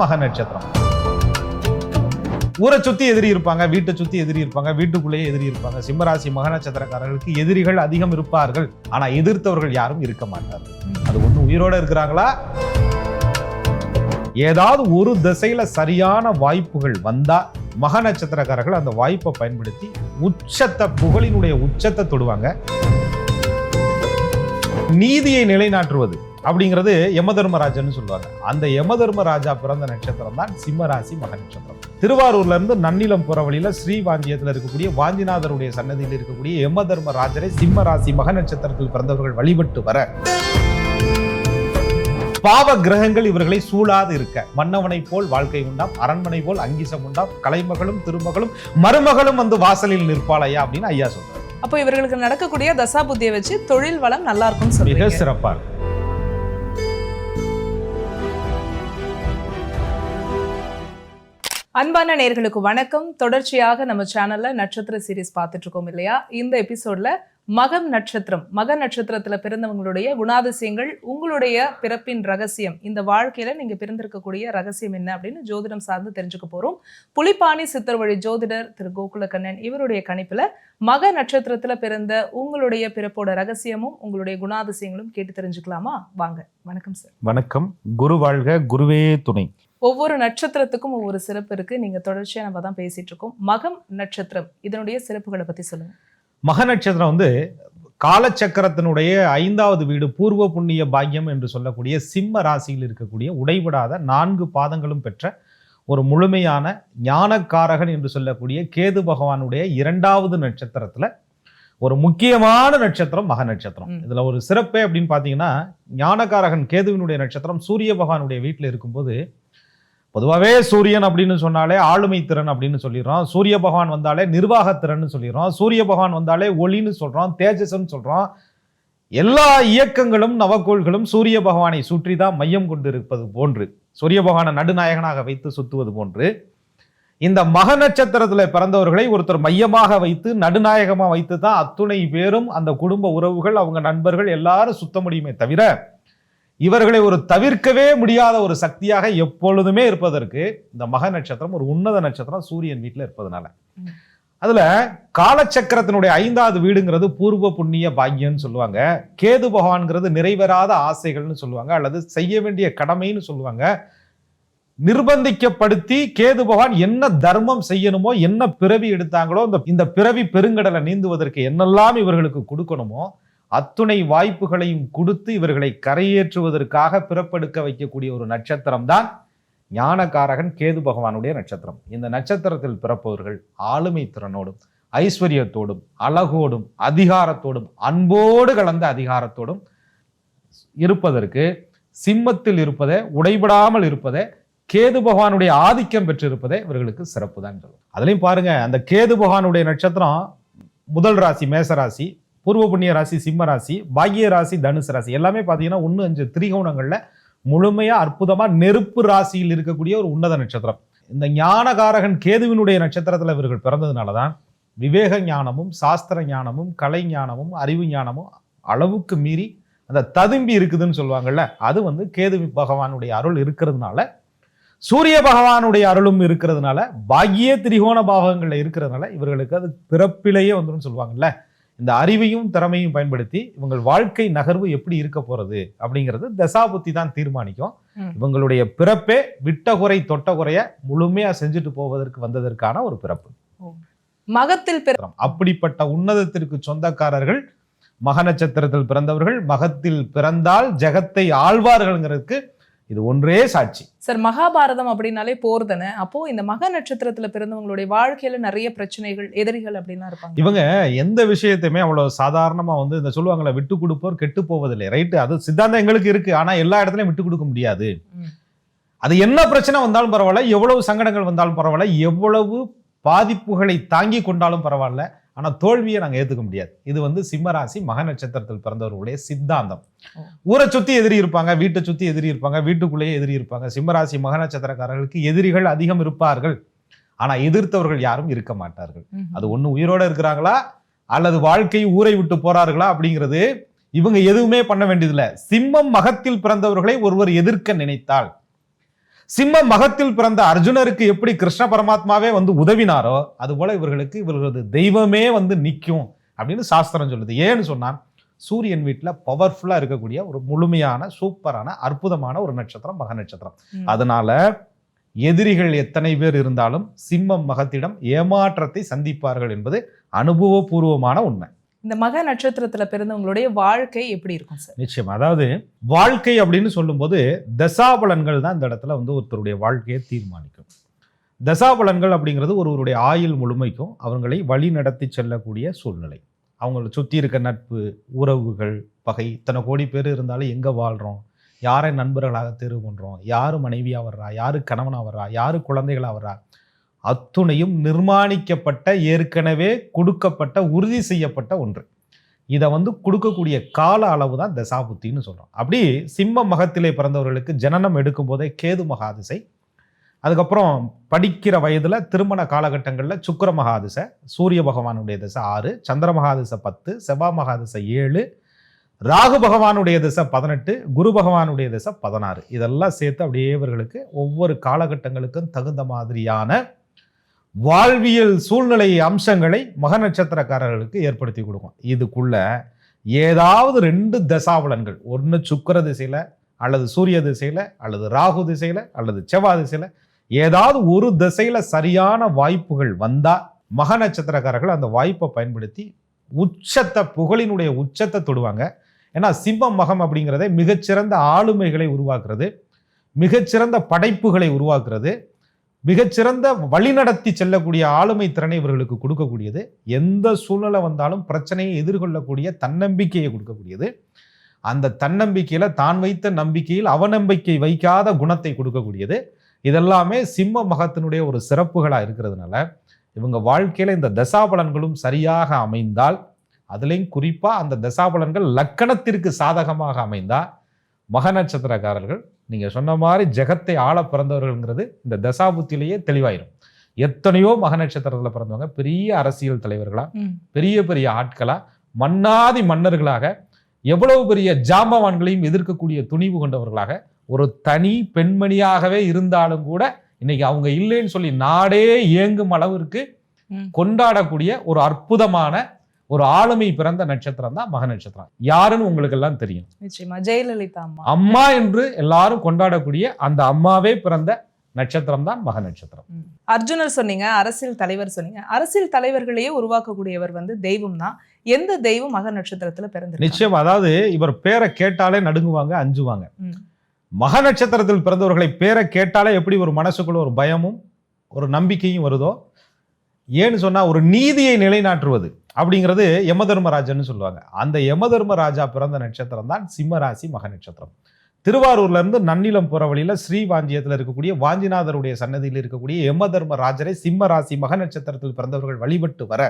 மக நட்சத்திரம். ஊரை சுத்தி எதிரி இருப்பாங்க வீட்டை சுத்தி எதிரி இருப்பாங்க வீட்டுக்குள்ளேயே எதிரி இருப்பாங்க. சிம்மராசி மக நட்சத்திரக்காரர்களுக்கு எதிரிகள் அதிகம் இருப்பார்கள். ஆனா எதிர்த்தவர்கள் யாரும் இருக்க மாட்டார்கள். அது ஒண்ணு உயிரோட இருக்கிறாங்களா? ஏதாவது ஒரு திசையில சரியான வாய்ப்புகள் வந்தா மக நட்சத்திரக்காரர்கள் அந்த வாய்ப்பை பயன்படுத்தி உச்சத்தை புகழினுடைய உச்சத்தை தொடுவாங்க. நீதியை நிலைநாட்டுவது. அப்படிங்கிறது யமதர்மராஜன்னு சொல்லுவாங்க. அந்த யமதர்மராஜா பிறந்த நட்சத்திரம் தான் சிம்மராசி மக நட்சத்திரம். திருவாரூர்ல இருந்து நன்னிலம் புற வழியில ஸ்ரீவாஞ்சியத்தில் இருக்கக்கூடிய வாஞ்சிநாதருடைய சன்னதியில் இருக்கக்கூடிய யமதர்மராஜரை சிம்மராசி மக நட்சத்திரத்தில் பிறந்தவர்கள் வழிபட்டு வர. பாவ கிரகங்கள் இவர்களை சூழாது இருக்க. மன்னவனை போல் வாழ்க்கை உண்டாம் அரண்மனை போல் அங்கிசம் உண்டாம் கலைமகளும் திருமகளும் மருமகளும் வந்து வாசலில் நிற்பாளையா அப்படின்னு ஐயா சொல்றாரு. அப்போ இவர்களுக்கு நடக்கக்கூடிய தசா புத்தியை வச்சு தொழில் வளம் நல்லா இருக்கும்னு மிக சொல்றீங்க அன்பான நேர்களுக்கு வணக்கம். தொடர்ச்சியாக நம்ம சேனல்ல நட்சத்திர சீரிஸ் பார்த்துட்டு இருக்கோம் இல்லையா? இந்த எபிசோட்ல மகம் நட்சத்திரம் மக நட்சத்திரத்துல பிறந்தவங்களுடைய குணாதிசயங்கள் உங்களுடைய பிறப்பின் ரகசியம் இந்த வாழ்க்கையில நீங்க பிறந்திருக்கக்கூடிய ரகசியம் என்ன அப்படின்னு ஜோதிடம் சார்ந்து தெரிஞ்சுக்க போறோம். புலிப்பாணி சித்தர் வழி ஜோதிடர் திரு கோகுலக்கண்ணன் இவருடைய கணிப்புல மக நட்சத்திரத்துல பிறந்த உங்களுடைய பிறப்போட ரகசியமும் உங்களுடைய குணாதிசயங்களும் கேட்டு தெரிஞ்சுக்கலாமா? வாங்க. வணக்கம் சார் வணக்கம். குரு வாழ்க குருவே துணை. ஒவ்வொரு நட்சத்திரத்துக்கும் ஒவ்வொரு சிறப்பு இருக்கு. நீங்க தொடர்ச்சியா நம்ம தான் பேசிட்டு இருக்கோம். மகம் நட்சத்திரம் இதனுடைய சிறப்புகளை பத்தி சொல்லுங்க. மக நட்சத்திரம் வந்து காலச்சக்கரத்தினுடைய ஐந்தாவது வீடு பூர்வ புண்ணிய பாக்கியம் என்று சொல்லக்கூடிய சிம்ம ராசியில் இருக்கக்கூடிய உடைபடாத நான்கு பாதங்களும் பெற்ற ஒரு முழுமையான ஞானக்காரகன் என்று சொல்லக்கூடிய கேது பகவானுடைய இரண்டாவது நட்சத்திரத்துல ஒரு முக்கியமான நட்சத்திரம் மக நட்சத்திரம். இதுல ஒரு சிறப்பே அப்படின்னு பாத்தீங்கன்னா ஞானக்காரகன் கேதுவினுடைய நட்சத்திரம் சூரிய பகவானுடைய வீட்டில் இருக்கும்போது பொதுவாகவே சூரியன் அப்படின்னு சொன்னாலே ஆளுமை திறன் அப்படின்னு சொல்லிடுறோம். சூரிய பகவான் வந்தாலே நிர்வாகத்திறன்னு சொல்லிடுறோம். சூரிய பகவான் வந்தாலே ஒளின்னு சொல்கிறோம் தேஜஸ்ன்னு சொல்கிறோம் எல்லா இயக்கங்களும் நவக்கோள்களும் சூரிய பகவானை சுற்றி தான் மையம் கொண்டு இருப்பது போன்று சூரிய பகவானை நடுநாயகனாக வைத்து சுற்றுவது போன்று. இந்த மக நட்சத்திரத்தில் பிறந்தவர்களை ஒருத்தர் மையமாக வைத்து நடுநாயகமாக வைத்து தான் அத்துணை பேரும் அந்த குடும்ப உறவுகள் அவங்க நண்பர்கள் எல்லாரும் சுத்த முடியுமே தவிர இவர்களை ஒரு தவிர்க்கவே முடியாத ஒரு சக்தியாக எப்பொழுதுமே இருப்பதற்கு இந்த மக நட்சத்திரம் ஒரு உன்னத நட்சத்திரம் சூரியன் வீட்டில் இருப்பதனால. அதுல காலச்சக்கரத்தினுடைய ஐந்தாவது வீடுங்கிறது பூர்வ புண்ணிய பாக்கியம்னு சொல்லுவாங்க. கேது பகவான்கிறது நிறைவேறாத ஆசைகள்னு சொல்லுவாங்க. அல்லது செய்ய வேண்டிய கடமைன்னு சொல்லுவாங்க. நிர்பந்திக்கப்படுத்தி கேது பகவான் என்ன தர்மம் செய்யணுமோ என்ன பிறவி எடுத்தாங்களோ இந்த இந்த பிறவி பெருங்கடலை நீந்துவதற்கு என்னெல்லாம் இவர்களுக்கு கொடுக்கணுமோ அத்துணை வாய்ப்புகளையும் கொடுத்து இவர்களை கரையேற்றுவதற்காக பிறப்பெடுக்க வைக்கக்கூடிய ஒரு நட்சத்திரம் தான் ஞானகாரகன் கேது பகவானுடைய நட்சத்திரம். இந்த நட்சத்திரத்தில் பிறப்பவர்கள் ஆளுமை திறனோடும் ஐஸ்வர்யத்தோடும் அழகோடும் அதிகாரத்தோடும் அன்போடு கலந்த அதிகாரத்தோடும் இருப்பதற்கு சிம்மத்தில் இருப்பதே உடைபடாமல் இருப்பதே கேது பகவானுடைய ஆதிக்கம் பெற்றிருப்பதே இவர்களுக்கு சிறப்பு தான் சொல்லும். அதுலேயும் பாருங்க அந்த கேது பகவானுடைய நட்சத்திரம் முதல் ராசி மேச ராசி பூர்வ புண்ணிய ராசி சிம்ம ராசி பாக்கிய ராசி தனுசு ராசி. எல்லாமே பார்த்தீங்கன்னா ஒன்று அஞ்சு திரிகோணங்களில் முழுமையாக அற்புதமாக நெருப்பு ராசியில் இருக்கக்கூடிய ஒரு உன்னத நட்சத்திரம். இந்த ஞானகாரகன் கேதுவினுடைய நட்சத்திரத்தில் இவர்கள் பிறந்ததுனால தான் விவேக ஞானமும் சாஸ்திர ஞானமும் கலை ஞானமும் அறிவு ஞானமும் அளவுக்கு மீறி அந்த ததும்பி இருக்குதுன்னு சொல்லுவாங்கள்ல அது வந்து கேது பகவானுடைய அருள் இருக்கிறதுனால சூரிய பகவானுடைய அருளும் இருக்கிறதுனால பாக்கிய திரிகோண பாகங்களில் இருக்கிறதுனால இவர்களுக்கு அது பிறப்பிலேயே வந்துடும் சொல்லுவாங்கல்ல இந்த அறிவையும் திறமையும் பயன்படுத்தி இவங்கள் வாழ்க்கை நகர்வு எப்படி இருக்க போறது அப்படிங்கிறது தசாபுத்தி தான் தீர்மானிக்கும். இவங்களுடைய பிறப்பே விட்ட குறை தொட்ட குறைய முழுமையா செஞ்சுட்டு போவதற்கு வந்ததற்கான ஒரு பிறப்பு மகத்தில். அப்படிப்பட்ட உன்னதத்திற்கு சொந்தக்காரர்கள் மக நட்சத்திரத்தில் பிறந்தவர்கள் மகத்தில் பிறந்தால் ஜெகத்தை ஆழ்வார்கள்ங்கிறதுக்கு இது ஒன்றே சாட்சி. சார் மகாபாரதம் அப்படின்னாலே போர் தானே அப்போ இந்த மக நட்சத்திரத்துல பிறந்தவங்களுடைய வாழ்க்கையில நிறைய பிரச்சனைகள் எதிரிகள் அப்படின்னா இருப்பாங்க. இவங்க எந்த விஷயத்தையுமே அவ்வளவு சாதாரணமா வந்து இந்த சொல்லுவாங்கல்ல விட்டு கொடுப்போர் கெட்டு போவதில்லை. ரைட்டு அது சித்தாந்தம் எங்களுக்கு இருக்கு. ஆனா எல்லா இடத்துலயும் விட்டு கொடுக்க முடியாது. அது என்ன பிரச்சனை வந்தாலும் பரவாயில்ல. எவ்வளவு சங்கடங்கள் வந்தாலும் பரவாயில்ல. எவ்வளவு பாதிப்புகளை தாங்கி கொண்டாலும் பரவாயில்ல. ஆனா தோல்வியை நாங்க ஏத்துக்க முடியாது. இது வந்து சிம்மராசி மக நட்சத்திரத்தில் பிறந்தவர்களுடைய சித்தாந்தம். ஊரை சுத்தி எதிரி இருப்பாங்க வீட்டை சுத்தி எதிரி இருப்பாங்க வீட்டுக்குள்ளேயே எதிரி இருப்பாங்க. சிம்மராசி மக நட்சத்திரக்காரர்களுக்கு எதிரிகள் அதிகம் இருப்பார்கள். ஆனா எதிர்த்தவர்கள் யாரும் இருக்க மாட்டார்கள். அது ஒண்ணு உயிரோட இருக்கிறாங்களா? அல்லது வாழ்க்கை ஊரை விட்டு போறார்களா? அப்படிங்கிறது இவங்க எதுவுமே பண்ண வேண்டியதில்லை. சிம்மம் மகத்தில் பிறந்தவர்களை ஒருவர் எதிர்க்க நினைத்தால் சிம்ம மகத்தில் பிறந்த அர்ஜுனருக்கு எப்படி கிருஷ்ண பரமாத்மாவே வந்து உதவினாரோ அது போல இவர்களுக்கு இவர்களது தெய்வமே வந்து நிற்கும் அப்படின்னு சாஸ்திரம் சொல்லுது. ஏன்னு சொன்னா சூரியன் வீட்டில் பவர்ஃபுல்லாக இருக்கக்கூடிய ஒரு முழுமையான சூப்பரான அற்புதமான ஒரு நட்சத்திரம் மக நட்சத்திரம். அதனால எதிரிகள் எத்தனை பேர் இருந்தாலும் சிம்மம் மகத்திடம் ஏமாற்றத்தை சந்திப்பார்கள் என்பது அனுபவபூர்வமான உண்மை. இந்த மக நட்சத்திரத்துல பிறந்தவங்களுடைய வாழ்க்கை எப்படி இருக்கும் சார்? நிச்சயம். அதாவது வாழ்க்கை அப்படின்னு சொல்லும்போது தசாபலன்கள் தான் இந்த இடத்துல வந்து ஒருத்தருடைய வாழ்க்கையை தீர்மானிக்கும். தசாபலன்கள் அப்படிங்கிறது ஒருவருடைய ஆயுள் முழுமைக்கும் அவங்களை வழி நடத்தி செல்லக்கூடிய சூழ்நிலை. அவங்கள சுற்றி இருக்க நட்பு உறவுகள் பகை இத்தனை கோடி பேர் இருந்தாலும் எங்கே வாழ்கிறோம் யாரை நண்பர்களாக தேர்வு பண்ணுறோம் யார் மனைவியாக வர்றா? யார் கணவனாக வர்றா? யார் குழந்தைகளாக வர்றா? அத்துணையும் நிர்மாணிக்கப்பட்ட ஏற்கனவே கொடுக்கப்பட்ட உறுதி செய்யப்பட்ட ஒன்று. இதை வந்து கொடுக்கக்கூடிய கால அளவு தான் தசாபுத்தின்னு சொல்கிறோம் அப்படி சிம்ம மகத்திலே பிறந்தவர்களுக்கு ஜனனம் எடுக்கும் போதே கேது மகாதிசை அதுக்கப்புறம் படிக்கிற வயதில் திருமண காலகட்டங்களில் சுக்கர மகாதிசை சூரிய பகவானுடைய திசை ஆறு சந்திர மகாதிசை பத்து செவ்வாய் மகாதிசை ஏழு ராகு பகவானுடைய திசை பதினெட்டு குரு பகவானுடைய திசை பதினாறு. இதெல்லாம் சேர்த்து அப்படியே இவர்களுக்கு ஒவ்வொரு காலகட்டங்களுக்கும் தகுந்த மாதிரியான வாழ்வியல் சூழ்நிலை அம்சங்களை மக நட்சத்திரக்காரர்களுக்கு ஏற்படுத்தி கொடுக்கும். இதுக்குள்ள ஏதாவது ரெண்டு தசாவலன்கள். ஒன்று சுக்கிர திசையில் அல்லது சூரிய திசையில் அல்லது ராகு திசையில் அல்லது செவ்வாய் திசையில் ஏதாவது ஒரு திசையில் சரியான வாய்ப்புகள் வந்தால் மக நட்சத்திரக்காரர்கள் அந்த வாய்ப்பை பயன்படுத்தி உச்சத்தை புகழினுடைய உச்சத்தை தொடுவாங்க. ஏன்னா சிம்மம் மகம் அப்படிங்கிறதே மிகச்சிறந்த ஆளுமைகளை உருவாக்குறது மிகச்சிறந்த படைப்புகளை உருவாக்குறது மிகச்சிறந்த வழிநடத்தி செல்லக்கூடிய ஆளுமை திறனை இவர்களுக்கு கொடுக்கக்கூடியது. எந்த சூழ்நிலை வந்தாலும் பிரச்சனையை எதிர்கொள்ளக்கூடிய தன்னம்பிக்கையை கொடுக்கக்கூடியது. அந்த தன்னம்பிக்கையில் தான் வைத்த நம்பிக்கையில் அவநம்பிக்கை வைக்காத குணத்தை கொடுக்கக்கூடியது. இதெல்லாமே சிம்ம மகத்தினுடைய ஒரு சிறப்புகளாக இருக்கிறதுனால இவங்க வாழ்க்கையில் இந்த தசாபலன்களும் சரியாக அமைந்தால் அதுலேயும் குறிப்பாக அந்த தசாபலன்கள் லக்கணத்திற்கு சாதகமாக அமைந்தால் மக நட்சத்திரக்காரர்கள் நீங்க சொன்ன மாதிரி ஜெகத்தை ஆள பிறந்தவர்கள்ங்கிறது இந்த தசாபுத்திலேயே தெளிவாயிரும் எத்தனையோ மக நட்சத்திரத்தில் பிறந்தவங்க பெரிய அரசியல் தலைவர்களா ம். பெரிய பெரிய ஆட்களா மன்னாதி மன்னர்களாக எவ்வளவு பெரிய ஜாம்பவான்களையும் எதிர்க்கக்கூடிய துணிவு கொண்டவர்களாக ஒரு தனி பெண்மணியாகவே இருந்தாலும் கூட இன்னைக்கு அவங்க இல்லைன்னு சொல்லி நாடே ஏங்கும் அளவிற்கு. கொண்டாடக்கூடிய ஒரு அற்புதமான ஒரு ஆளுமை பிறந்த நட்சத்திரம் தான் மக நட்சத்திரம். யாருன்னு உங்களுக்கு எல்லாம் தெரியும். நிச்சயமா. ஜெயலலிதா அம்மா. அம்மா என்று எல்லாரும் கொண்டாடக்கூடிய அந்த அம்மாவே பிறந்த நட்சத்திரம் தான் மக நட்சத்திரம். அர்ஜுனர் சொன்னீங்க அரசியல் தலைவர் சொன்னீங்க. அரசியல் தலைவர்களையே உருவாக்கக்கூடியவர் வந்து தெய்வம் தான். எந்த தெய்வம் மக நட்சத்திரத்துல பிறந்து நிச்சயம். அதாவது இவர் பேரை கேட்டாலே நடுங்குவாங்க அஞ்சுவாங்க. மக நட்சத்திரத்தில் பிறந்தவர்களை பேரை கேட்டாலே எப்படி ஒரு மனசுக்குள்ள ஒரு பயமும் ஒரு நம்பிக்கையும் வருதோ ஏன்னு சொன்னால் ஒரு நீதியை நிலைநாட்டுவது அப்படிங்கிறது யமதர்மராஜன்னு சொல்லுவாங்க. அந்த யமதர்மராஜா பிறந்த நட்சத்திரம் தான் சிம்மராசி மக நட்சத்திரம். திருவாரூர்லேருந்து நன்னிலம் போகிற வழியில் ஸ்ரீவாஞ்சியத்தில் இருக்கக்கூடிய வாஞ்சிநாதருடைய சன்னதியில் இருக்கக்கூடிய யம ராஜரை சிம்ம ராசி மக நட்சத்திரத்தில் பிறந்தவர்கள் வழிபட்டு வர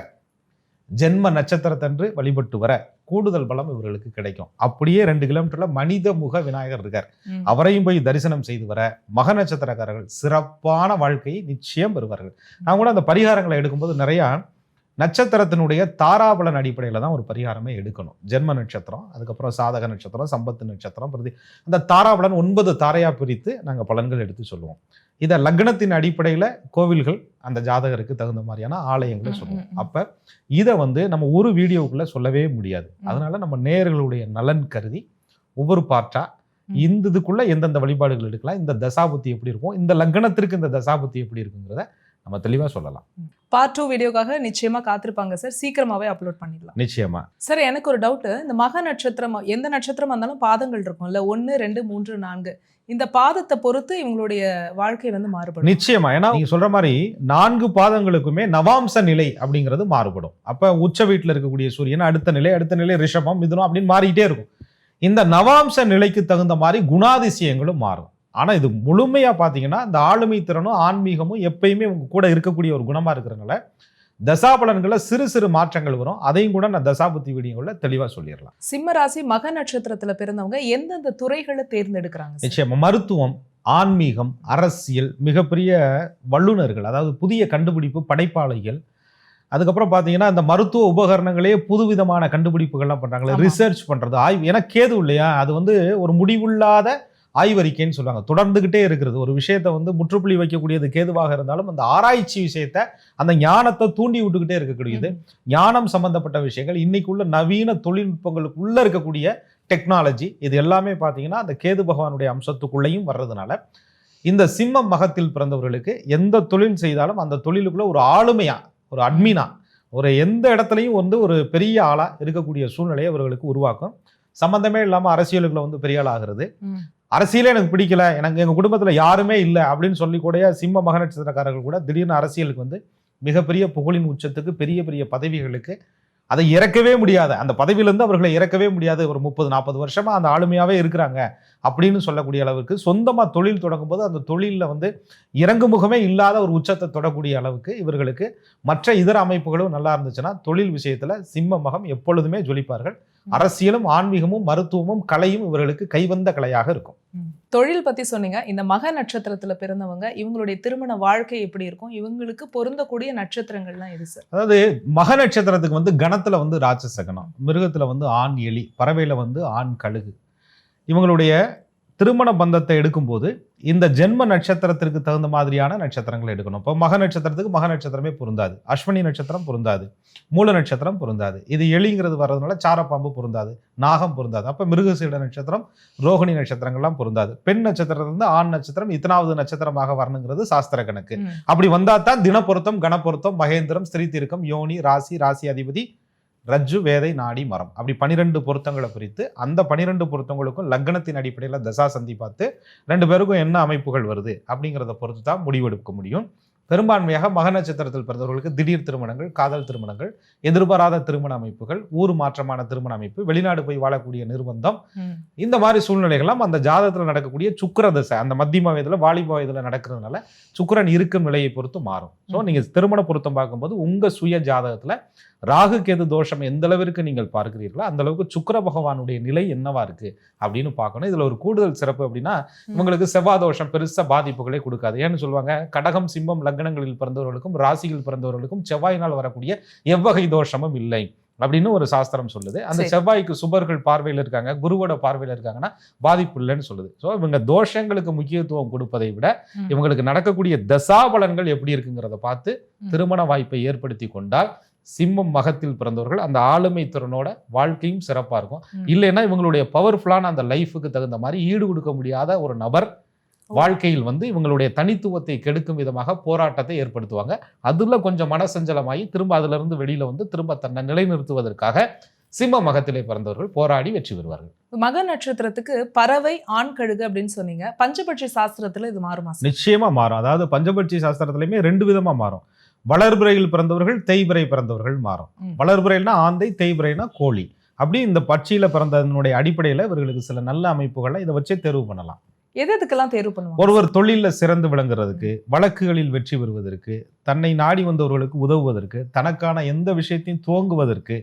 ஜென்ம நட்சத்திரத்தன்று வழிபட்டு வர கூடுதல் பலம் இவர்களுக்கு கிடைக்கும். அப்படியே ரெண்டு கிலோமீட்டர்ல மனித முக விநாயகர் இருக்கார். அவரையும் போய் தரிசனம் செய்து வர மக நட்சத்திரக்காரர்கள் சிறப்பான வாழ்க்கையை நிச்சயம் பெறுவார்கள். நான் கூட அந்த பரிகாரங்களை எடுக்கும்போது நிறைய நட்சத்திரத்தினுடைய தாராபலன் அடிப்படையில் தான் ஒரு பரிகாரமே எடுக்கணும். ஜென்ம நட்சத்திரம் அதுக்கப்புறம் சாதக நட்சத்திரம் சம்பத்து நட்சத்திரம் பிரதி அந்த தாராபலன் ஒன்பது தாரையா பிரித்து நாங்கள் பலன்கள் எடுத்து சொல்லுவோம். இதை லக்னத்தின் அடிப்படையில் கோவில்கள் அந்த ஜாதகருக்கு தகுந்த மாதிரியான ஆலயங்களை சொல்லுவோம். அப்ப இதை வந்து நம்ம ஒரு வீடியோக்குள்ள சொல்லவே முடியாது. அதனால நம்ம நேயர்களுடைய நலன் கருதி ஒவ்வொரு பார்ட்டா ம். இந்த இதுக்குள்ள எந்தெந்த வழிபாடுகள் எடுக்கலாம் இந்த தசாபுத்தி எப்படி இருக்கும் இந்த லக்னத்திற்கு இந்த தசாபுத்தி எப்படி இருக்குங்கிறத நம்ம தெளிவா சொல்லலாம். பார்ட் டூ வீடியோக்காக நிச்சயமா காத்திருப்பாங்க சார். சீக்கிரமாவே அப்லோட் பண்ணிடலாம். நிச்சயமா. சார் எனக்கு ஒரு டவுட் இந்த மக நட்சத்திரம் எந்த நட்சத்திரமா இருந்தாலும் பாதங்கள் இருக்கும்ல ஒன்னு ரெண்டு மூன்று நான்கு. இந்த பாதத்தை பொறுத்து இவங்களுடைய வாழ்க்கை வந்து மாறுபடும். நிச்சயமா. ஏன்னா நீங்க சொல்ற மாதிரி நான்கு பாதங்களுக்குமே நவாம்ச நிலை அப்படிங்கிறது மாறுபடும். அப்ப உச்ச வீட்டில் இருக்கக்கூடிய சூரியன் அடுத்த நிலை அடுத்த நிலை ரிஷபம் மிதுனம் அப்படின்னு மாறிக்கிட்டே இருக்கும். இந்த நவாம்ச நிலைக்கு தகுந்த மாதிரி குணாதிசயங்களும் மாறும். ஆனா இது முழுமையா பாத்தீங்கன்னா இந்த ஆளுமை திறனும் ஆன்மீகமும் எப்பயுமே உங்க கூட இருக்கக்கூடிய ஒரு குணமா இருக்கிறதுனால தசாபலன்களை சிறு சிறு மாற்றங்கள் வரும். அதையும் கூட நான் தசாபுத்தி வீடியோல தெளிவா சொல்லிடலாம். சிம்ம ராசி மக நட்சத்திரத்துல பிறந்தவங்க எந்தெந்த துறைகளை தேர்ந்தெடுக்கிறாங்க சார்? நிச்சயமா. மருத்துவம் ஆன்மீகம் அரசியல் மிகப்பெரிய வல்லுநர்கள் அதாவது புதிய கண்டுபிடிப்பு படைப்பாளிகள். அதுக்கப்புறம் பார்த்தீங்கன்னா இந்த மருத்துவ உபகரணங்களே புதுவிதமான கண்டுபிடிப்புகள்லாம் பண்றாங்களே. ஆமா. ரிசர்ச் பண்றது. ஆய்வு. ஏன்னா கேது இல்லையா? அது வந்து ஒரு முடிவில்லாத ஆய்வறிக்கைன்னு சொல்லுவாங்க. தொடர்ந்துகிட்டே இருக்கிறது. ஒரு விஷயத்தை வந்து முற்றுப்புள்ளி வைக்கக்கூடியது கேதுவாக இருந்தாலும் அந்த ஆராய்ச்சி விஷயத்தை அந்த ஞானத்தை தூண்டி விட்டுக்கிட்டே இருக்கக்கூடியது. ஞானம் சம்பந்தப்பட்ட விஷயங்கள். இன்னைக்குள்ள நவீன தொழில்நுட்பங்களுக்குள்ள இருக்கக்கூடிய டெக்னாலஜி இது எல்லாமே பார்த்தீங்கன்னா அந்த கேது பகவானுடைய அம்சத்துக்குள்ளேயும் வர்றதுனால இந்த சிம்மம் மகத்தில் பிறந்தவர்களுக்கு எந்த தொழில் செய்தாலும் அந்த தொழிலுக்குள்ள ஒரு ஆளுமையா ஒரு அட்மினா ஒரு எந்த இடத்துலையும் வந்து ஒரு பெரிய ஆளா இருக்கக்கூடிய சூழ்நிலையை அவர்களுக்கு உருவாக்கும். சம்பந்தமே இல்லாம அரசியலுக்குள்ள வந்து பெரிய ஆள் ஆகிறது. ம். அரசியலே எனக்கு பிடிக்கல. எனக்கு எங்கள் குடும்பத்தில் யாருமே இல்லை அப்படின்னு சொல்லி கூட சிம்ம மக நட்சத்திரக்காரர்கள் கூட திடீர்னு அரசியலுக்கு வந்து மிகப்பெரிய புகழின் உச்சத்துக்கு பெரிய பெரிய பதவிகளுக்கு அதை இறக்கவே முடியாது. அந்த பதவியிலேருந்து அவர்களை இறக்கவே முடியாது. ஒரு முப்பது நாற்பது வருஷமாக அந்த ஆளுமையாகவே இருக்கிறாங்க அப்படின்னு சொல்லக்கூடிய அளவுக்கு சொந்தமாக தொழில் தொடங்கும்போது அந்த தொழிலில் வந்து இறங்கு முகமே இல்லாத ஒரு உச்சத்தை தொடக்கூடிய அளவுக்கு இவர்களுக்கு மற்ற இதர அமைப்புகளும் நல்லா இருந்துச்சுன்னா தொழில் விஷயத்தில் சிம்ம மகம் எப்பொழுதுமே ஜொலிப்பார்கள். அரசியலும் ஆன்மீகமும் மருத்துவமும் கலையும் இவர்களுக்கு கைவந்த கலையாக இருக்கும். தொழில் பத்தி சொன்னீங்க. இந்த மக நட்சத்திரத்துல பிறந்தவங்க இவங்களுடைய திருமண வாழ்க்கை எப்படி இருக்கும்? இவங்களுக்கு பொருந்தக்கூடிய நட்சத்திரங்கள்லாம் எது சார்? அதாவது மக நட்சத்திரத்துக்கு வந்து கணத்துல வந்து ராட்சசகனம் மிருகத்துல வந்து ஆண் எலி பறவையில வந்து ஆண் கழுகு. இவங்களுடைய திருமண பந்தத்தை எடுக்கும்போது இந்த ஜென்ம நட்சத்திரத்திற்கு தகுந்த மாதிரியான நட்சத்திரங்களை எடுக்கணும். இப்போ மக நட்சத்திரத்துக்கு மக நட்சத்திரமே பொருந்தாது. அஸ்வினி நட்சத்திரம் பொருந்தாது. மூல நட்சத்திரம் பொருந்தாது. இது எலிங்கிறது வர்றதுனால சாரப்பாம்பு பொருந்தாது. நாகம் பொருந்தாது. அப்போ மிருகசீட நட்சத்திரம் ரோகிணி நட்சத்திரங்கள்லாம் பொருந்தாது. பெண் நட்சத்திரத்திலிருந்து ஆண் நட்சத்திரம் இத்தனாவது நட்சத்திரமாக வரணுங்கிறது சாஸ்திர கணக்கு. அப்படி வந்தா தான் தினப்பொருத்தம் கணப்பொருத்தம் மகேந்திரம் ஸ்திரீ திருக்கம் யோனி ராசி ராசி அதிபதி ரஜ்ஜு வேதை நாடி மரம். அப்படி பனிரெண்டு பொருத்தங்களை பிரித்து அந்த பனிரெண்டு பொருத்தங்களுக்கும் லக்னத்தின் அடிப்படையில் தசா சந்தி பார்த்து ரெண்டு பேருக்கும் என்ன அமைப்புகள் வருது அப்படிங்கிறத பொறுத்து தான் முடிவெடுக்க முடியும். பெரும்பான்மையாக மக நட்சத்திரத்தில் பிறந்தவர்களுக்கு திடீர் திருமணங்கள் காதல் திருமணங்கள் எதிர்பாராத திருமண அமைப்புகள் ஊர் மாற்றமான திருமண அமைப்பு வெளிநாடு போய் வாழக்கூடிய நிர்பந்தம். இந்த மாதிரி சூழ்நிலைகள்லாம் அந்த ஜாதகத்தில் நடக்கக்கூடிய சுக்கிர தசை அந்த மத்தியம வயதில் வாலிப வயதில் நடக்கிறதுனால சுக்கிரன் இருக்கும் நிலையை பொறுத்து மாறும். ஸோ நீங்கள் திருமண பொருத்தம் பார்க்கும்போது உங்கள் சுய ஜாதகத்தில் ராகு கேது தோஷம் எந்த அளவிற்கு நீங்கள் பார்க்கிறீர்களோ அந்த அளவுக்கு சுக்கிர பகவானுடைய நிலை என்னவா இருக்கு அப்படின்னு பார்க்கணும் இதுல ஒரு கூடுதல் சிறப்பு அப்படின்னா இவங்களுக்கு செவ்வாய் தோஷம் பெருசா பாதிப்புகளை கொடுக்காது ஏன்னு சொல்லுவாங்க கடகம் சிம்மம் லக்னங்களில் பிறந்தவர்களுக்கும் ராசியில் பிறந்தவர்களுக்கும் செவ்வாயினால் வரக்கூடிய எவ்வகை தோஷமும் இல்லை அப்படின்னு ஒரு சாஸ்திரம் சொல்லுது அந்த. செவ்வாய்க்கு சுபர்கள் பார்வையில் இருக்காங்க குருவோட பார்வையில் இருக்காங்கன்னா பாதிப்பு இல்லைன்னு சொல்லுது ஸோ இவங்க தோஷங்களுக்கு முக்கியத்துவம் கொடுப்பதை விட. இவங்களுக்கு நடக்கக்கூடிய தசாபலன்கள் எப்படி இருக்குங்கிறத பார்த்து. திருமண வாய்ப்பை ஏற்படுத்தி கொண்டால் சிம்மம் மகத்தில் பிறந்தவர்கள் அந்த ஆளுமை திறனோட வாழ்க்கையும் சிறப்பா இருக்கும். இல்லைன்னா இவங்களுடைய பவர்ஃபுல்லான அந்த லைஃபுக்கு தகுந்த மாதிரி ஈடு கொடுக்க முடியாத ஒரு நபர் வாழ்க்கையில் வந்து இவங்களுடைய தனித்துவத்தை கெடுக்கும் விதமாக போராட்டத்தை ஏற்படுத்துவாங்க. அதுல கொஞ்சம் மனசஞ்சலமாகி திரும்ப அதுல இருந்து வெளியில வந்து திரும்ப தன்னை நிலைநிறுத்துவதற்காக சிம்ம மகத்திலே பிறந்தவர்கள் போராடி வெற்றி பெறுவார்கள். மக நட்சத்திரத்துக்கு பறவை ஆண் கழுகு அப்படின்னு சொன்னீங்க. பஞ்சபட்சி சாஸ்திரத்துல இது மாறுமா நிச்சயமா மாறும். அதாவது பஞ்சபட்சி சாஸ்திரத்திலையுமே ரெண்டு விதமா மாறும். வளர்பிறையில் பிறந்தவர்கள் தேய்பிறை பிறந்தவர்கள் மாறும். வளர்பிறைனா ஆந்தை தேய்பிறைனா கோழி. அப்படி இந்த பட்சியில பிறந்ததனுடைய அடிப்படையில இவர்களுக்கு சில நல்ல அமைப்புகளை இதை வச்சே தேர்வு பண்ணலாம். எது எதுக்கெல்லாம் தேர்வு பண்ணுவாங்க? ஒருவர் தொழில்ல சிறந்து விளங்குறதுக்கு வழக்குகளில் வெற்றி பெறுவதற்கு தன்னை நாடி வந்தவர்களுக்கு உதவுவதற்கு தனக்கான எந்த விஷயத்தையும் துவங்குவதற்கு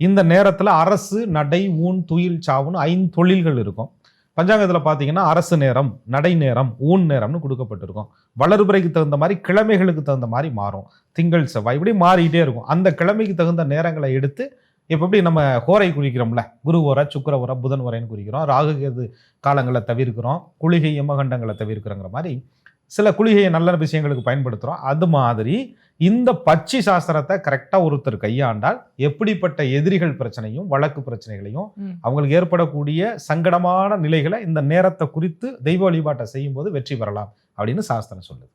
இந்த நேரத்துல அரசு நடை ஊன் துயில் சாவுன்னு ஐந்து தொழில்கள் இருக்கும். பஞ்சாங்கத்தில் பார்த்தீங்கன்னா அரசு நேரம் நடை நேரம் ஊன் நேரம்னு கொடுக்கப்பட்டிருக்கும். வளர்புறைக்கு தகுந்த மாதிரி கிழமைகளுக்கு தகுந்த மாதிரி மாறும். திங்கள் செவ்வாய் இப்படி மாறிக்கிட்டே இருக்கும். அந்த கிழமைக்கு தகுந்த நேரங்களை எடுத்து இப்போ எப்படி நம்ம ஹோரை குறிக்கிறோம்ல குரு ஓரை சுக்கிர ஓரை புதன் ஓரைன்னு குறிக்கிறோம். ராகு கேது காலங்களை தவிர்க்கிறோம். குளிகை யமகண்டங்களை தவிர்க்கிறோங்கிற மாதிரி சில குளிகையை நல்ல விஷயங்களுக்கு பயன்படுத்துகிறோம் அது மாதிரி இந்த பட்சி சாஸ்திரத்தை கரெக்டாக ஒருத்தர் கையாண்டால் எப்படிப்பட்ட எதிரிகள் பிரச்சனையும் வழக்கு பிரச்சனைகளையும். அவங்களுக்கு ஏற்படக்கூடிய சங்கடமான நிலைகளை இந்த நேரத்தை குறித்து தெய்வ வழிபாட்டை செய்யும்போது வெற்றி பெறலாம் அப்படின்னு சாஸ்திரம் சொல்லுது.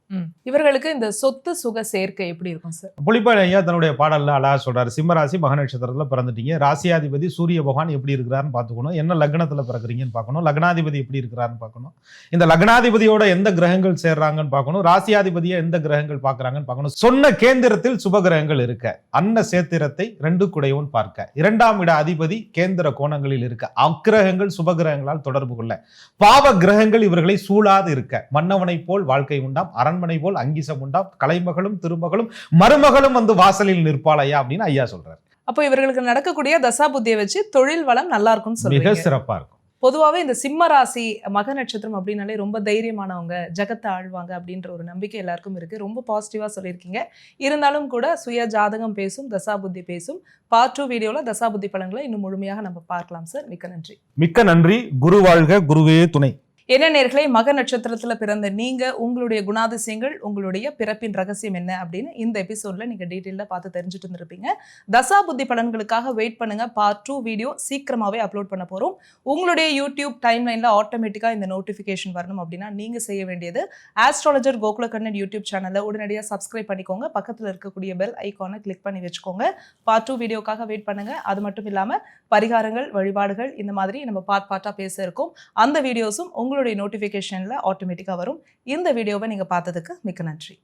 இவர்களுக்கு இந்த சொத்து சுக சேர்க்கை எப்படி இருக்கும் சார் புலிப்பாடி ஐயா தன்னுடைய பாடல்ல அழகா சொல்றாரு சிம்மராசி மக நட்சத்திரத்துல பிறந்துட்டீங்க. ராசியாதிபதி சூரிய பகவான் எப்படி இருக்கிறாருன்னு பார்த்துக்கணும். என்ன லக்னத்துல பிறக்குறீங்கன்னு பார்க்கணும். லக்னாதிபதி எப்படி இருக்கிறாருன்னு பார்க்கணும். இந்த லக்னாதிபதியோட எந்த கிரகங்கள் சேர்றாங்கன்னு பார்க்கணும். ராசியாதிபதியை எந்த கிரகங்கள் பார்க்கறாங்கன்னு பார்க்கணும். சொன்ன கேந்திரத்தில் சுப கிரகங்கள் இருக்க. அன்ன சேத்திரத்தை ரெண்டு குடையோன் பார்க்க. இரண்டாம் இட அதிபதி கேந்திர கோணங்களில் இருக்க. அக்கிரகங்கள் சுப கிரகங்களால் தொடர்பு கொள்ள. பாவ கிரகங்கள் இவர்களை சூழாது இருக்க. மன்னவனை போல் வாழ்க்கை உண்டாம் அரண்மனை போல் அங்கிசம் உண்டாம் கலைமகளும் திருமகளும் மருமகளும் வந்து வாசலில் நிற்பாள் ஐயா அப்படின்னு ஐயா சொல்றாரு. அப்போ இவர்களுக்கு நடக்கக்கூடிய தசாபுத்தியை வச்சு தொழில் வளம் நல்லா இருக்கும்னு மிக சொல்லுவீங்க சிறப்பா இருக்கும். பொதுவாவே இந்த சிம்ம ராசி மக நட்சத்திரம் அப்படின்னாலே ரொம்ப தைரியமானவங்க ஜகத்தை ஆழ்வாங்க அப்படின்ற ஒரு நம்பிக்கை எல்லாருக்கும் இருக்கு. ரொம்ப பாசிட்டிவா சொல்லியிருக்கீங்க. இருந்தாலும் கூட சுய ஜாதகம் பேசும் தசாபுத்தி பேசும் பார்ட் டூ வீடியோல தசாபுத்தி பலன்களை இன்னும் முழுமையாக நம்ம பார்க்கலாம் சார் மிக்க நன்றி. மிக்க நன்றி. குரு வாழ்க குருவே துணை. என்ன நேர்களை மக நட்சத்திரத்தில் பிறந்த நீங்கள் உங்களுடைய குணாதிசயங்கள் உங்களுடைய பிறப்பின் ரகசியம் என்ன அப்படின்னு இந்த எபிசோட்ல நீங்கள் டீட்டெயிலில் பார்த்து தெரிஞ்சுட்டு இருந்திருப்பீங்க. தசா புத்தி பலன்களுக்காக வெயிட் பண்ணுங்கள் பார்ட் டூ வீடியோ சீக்கிரமாகவே அப்லோட் பண்ண போகிறோம் உங்களுடைய யூடியூப் டைம்லைன்ல ஆட்டோமேட்டிக்காக இந்த நோட்டிஃபிகேஷன் வரணும் அப்படின்னா நீங்கள் செய்ய வேண்டியது ஆஸ்ட்ராலஜர் கோகுலகண்ணன் யூடியூப் சேனலை உடனடியாக சப்ஸ்கிரைப் பண்ணிக்கோங்க. பக்கத்தில் இருக்கக்கூடிய பெல் ஐகானை கிளிக் பண்ணி வச்சுக்கோங்க. பார்ட் டூ வீடியோக்காக வெயிட் பண்ணுங்கள் அது மட்டும் இல்லாமல் பரிகாரங்கள் வழிபாடுகள் இந்த மாதிரி நம்ம பார்ட் பார்ட்டாக பேச இருக்கோம். அந்த வீடியோஸும் உங்களுக்கு உங்களுடைய நோட்டிஃபிகேஷனில் ஆட்டோமேட்டிக்காக வரும். இந்த வீடியோவை நீங்கள் பார்த்ததுக்கு மிக்க நன்றி.